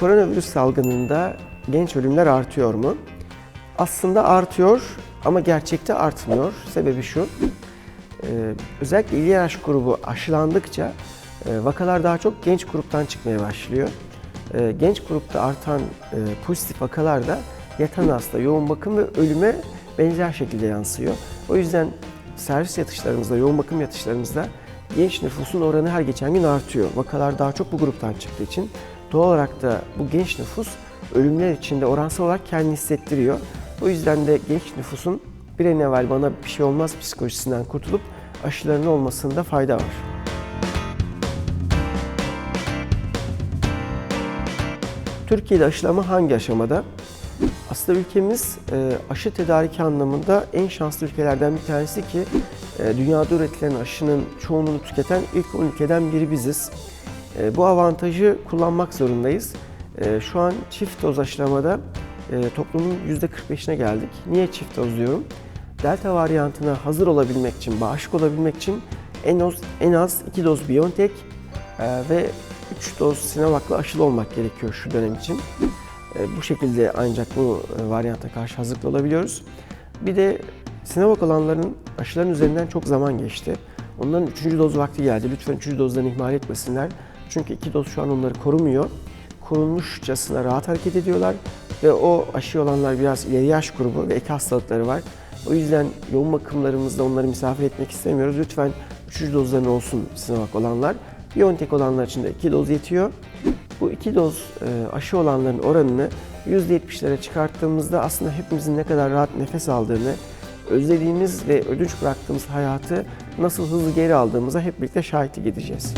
koronavirüs salgınında genç ölümler artıyor mu? Aslında artıyor ama gerçekte artmıyor. Sebebi şu, e, özellikle ileri yaş grubu aşılandıkça e, vakalar daha çok genç gruptan çıkmaya başlıyor. E, Genç grupta artan pozitif vakalar da yatan hasta, yoğun bakım ve ölüme benzer şekilde yansıyor. O yüzden servis yatışlarımızda, yoğun bakım yatışlarımızda genç nüfusun oranı her geçen gün artıyor. Vakalar daha çok bu gruptan çıktığı için doğal olarak da bu genç nüfus ölümler içinde oransal olarak kendini hissettiriyor. O yüzden de genç nüfusun bir an evvel bana bir şey olmaz psikolojisinden kurtulup aşılarının olmasında fayda var. Türkiye'de aşılama hangi aşamada? Aslında ülkemiz e, aşı tedariki anlamında en şanslı ülkelerden bir tanesi ki e, dünyada üretilen aşının çoğunluğunu tüketen ilk 10 ülkeden biri biziz. E, Bu avantajı kullanmak zorundayız. E, Şu an çift doz aşılamada e, toplumun %45'ine geldik. Niye çift doz diyorum? Delta varyantına hazır olabilmek için, bağışık olabilmek için en az, en az 2 doz BioNTech e, ve 3 doz Sinovac'la aşılı olmak gerekiyor şu dönem için. E, Bu şekilde ancak bu varyanta karşı hazırlıklı olabiliyoruz. Bir de Sinovac olanların aşıların üzerinden çok zaman geçti. Onların 3. doz vakti geldi. Lütfen 3. dozlarını ihmal etmesinler. Çünkü 2 doz şu an onları korumuyor. Korunmuşçasına rahat hareket ediyorlar ve o aşı olanlar biraz ileri yaş grubu ve ek hastalıkları var. O yüzden yoğun bakımlarımızda onları misafir etmek istemiyoruz. Lütfen 3. dozların olsun Sinovac olanlar. BioNTech olanlar için de 2 doz yetiyor. Bu iki doz e, aşı olanların oranını %70'lere çıkarttığımızda aslında hepimizin ne kadar rahat nefes aldığını, özlediğimiz ve ödünç bıraktığımız hayatı nasıl hızlı geri aldığımıza hep birlikte şahitlik edeceğiz.